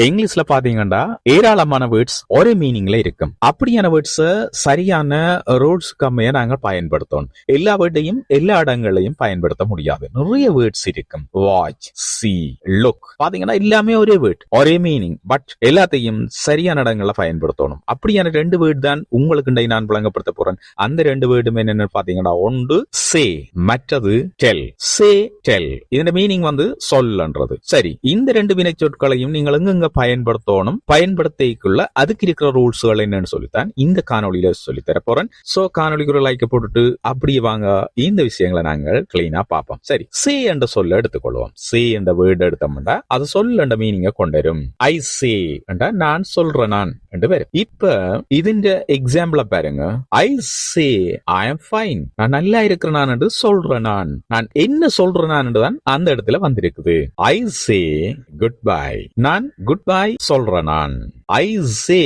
இங்கிலீஷ்ல பாத்தீங்கன்னா ஏராளமான வேர்ட்ஸ் ஒரே மீனிங்ல இருக்கும். அப்படியான வேர்ட்ஸ் சரியான ரூல்ஸ் கம்மியா நாங்கள் பயன்படுத்தணும் எல்லா வேர்டையும் எல்லா இடங்களையும் பயன்படுத்த முடியாது. நிறைய வேர்ட்ஸ் இருக்கும். வாட்ச் சி லுக் பாத்தீங்கன்னா எல்லாமே ஒரே வேர்ட் ஒரே மீனிங் பட் எல்லாத்தையும் சரியான இடங்கள்ல பயன்படுத்தணும். அப்படியான ரெண்டு வேர்ட் தான் உங்களுக்கு நான் விளங்கப்படுத்த போறேன். அந்த ரெண்டு வேர்டும் என்னென்னு பாத்தீங்கன்னா ஒன்று சே மற்றது டெல் சே டெல் இதோட மீனிங் வந்து சொல்லன்றது. சரி இந்த ரெண்டு வினை சொற்களையும் நீங்கள் எங்கெங்க பயன்படுத்தணும் பயன்படுத்திக்குள்ள அதுக்கு இருக்கிற ரூல்ஸ்கள் என்னன்னு சொல்லித்தான் இந்த காணொலியில சொல்லி தர போறேன். சோ காணொளிக்கு ஒரு லைக் போட்டுட்டு அப்படியே வாங்க. இந்த விஷயங்களை நாங்கள் கிளீனா பார்ப்போம். சரி சி என்ற சொல்ல எடுத்துக்கொள்வோம் சி என்ற வேர்டு எடுத்தோம்னா அது சொல்ல என்ற மீனிங்க கொண்டுவரும். ஐ சே என்றா நான் சொல்றேன் நான். என்று வரும் இப்ப ഇതിന്റെ எக்ஸாம்பிள பாருங்க ஐ சே ஐ எம் ஃபைன் நான் நல்லா இருக்கிறேன் நான் என்று சொல்றேன் நான் நான் என்ன சொல்றேன் நான் தான் அந்த இடத்துல வந்திருக்குது ஐ சே குட் பை நான் குட் பை சொல்றேன் நான் ஐ சே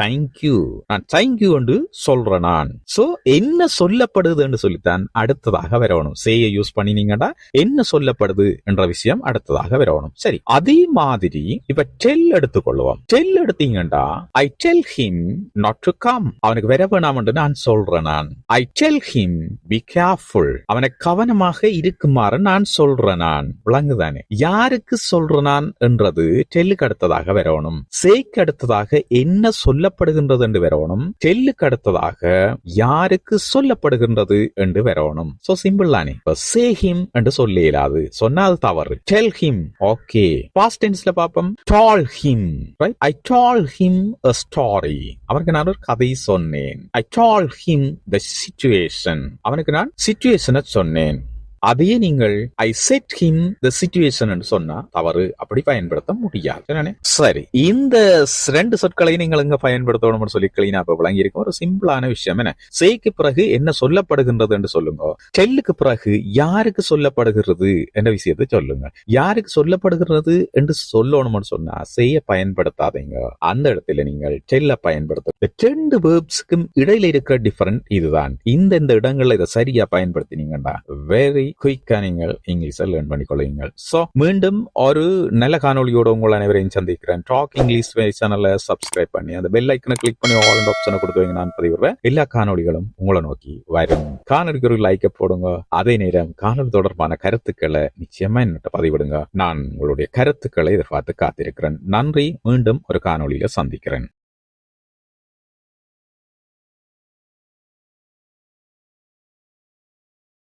தேங்க்யூ நான் தேங்க்யூ என்று சொல்றேன் நான். சோ என்ன சொல்லப்படுதுன்னு சொல்லித்தான் அடுத்ததாக வரணும் சேயை யூஸ் பண்ணினீங்கன்னா என்ன சொல்லப்படுது என்ற விஷயம் அடுத்ததாக வரணும் சரி அதே மாதிரி இப்ப டெல் எடுத்துக்கொள்வோம். டெல் எடுத்தீங்கன்னா I tell him not to come அவனுக்கு வர வேணாம் என்று நான் சொல்றேன் நான். I tell him be careful அவனை கவனமாக இருக்குமாறு நான் சொல்றேன் நான். விளங்குதானே? யாருக்கு சொல்றேன் நான் என்றது டெல்லுக்கு அடுத்ததாக வரணும் சேக்கு அடுத்ததாக என்ன சொல்லப்படுகின்றது என்று வரணும். டெல்லுக்கு அடுத்ததாக யாருக்கு சொல்லப்படுகின்றது என்று வரணும். சோ சிம்பிள் தானே. சே ஹிம் என்று சொல்ல இயலாது. சொன்னா அது தவறு டெல் ஹிம் ஓகே பாஸ்ட் டென்ஸ்ல பாப்போம் told him I doll him அ ஸ்டாரி அவனுக்கு நான் ஒரு கதை சொன்னேன். ஐ டால் ஹிம் த சிச்சுவேஷன் அவனுக்கு நான் சிச்சுவேஷனை சொன்னேன். அதையே நீங்கள் I said him the situation சொன்னா தவறு. அப்படி பயன்படுத்த முடியாது. சரி. இந்த ரெண்டு சொற்களை நீங்கள் எங்க பயன்படுத்தணும்னு சொல்லி கிளீனா இப்ப விளங்கி இருக்கும் ஒரு சிம்பிளான விஷயம் என்ன? சேக்கு பிறகு என்ன சொல்லப்படுகின்றது என்று சொல்லுங்க. டெல்லுக்கு பிறகு யாருக்கு சொல்லப்படுகிறது என்ற விஷயத்தை சொல்லுங்க யாருக்கு சொல்லப்படுகிறது என்று சொல்லணும்னு சொன்னா செய்ய பயன்படுத்தாதீங்க. அந்த இடத்துல நீங்கள் டெல்ல பயன்படுத்த ரெண்டு வேர்ப்ஸுக்கும் இடையில இருக்கிற டிஃபரண்ட் இதுதான். இந்த இந்த இடங்கள்ல இதை சரியா பயன்படுத்தினீங்கன்னா வெரி குயிக்கா நீங்கள் இங்கிலீஷை லேர்ன் பண்ணிக்கொள்ளுங்கள் சோ மீண்டும் ஒரு நல்ல காணொளியோட உங்கள் அனைவரையும் சந்திக்கிறேன். டாக் இங்கிலீஷ் சேனலை சப்ஸ்கிரைப் பண்ணி அந்த பெல் ஐக்கனை கிளிக் பண்ணி ஆல் ஆப்ஷனை கொடுத்து வைங்க. நான் பதிவிடுவேன். எல்லா காணொலிகளும் உங்களை நோக்கி வரும். காணொலிக்கு ஒரு லைக்கை போடுங்க. அதே நேரம் காணொலி தொடர்பான கருத்துக்களை நிச்சயமா என்னட்ட பதிவிடுங்க. நான் உங்களுடைய கருத்துக்களை எதிர்பார்த்து காத்திருக்கிறேன். நன்றி. மீண்டும் ஒரு காணொலியில சந்திக்கிறேன்.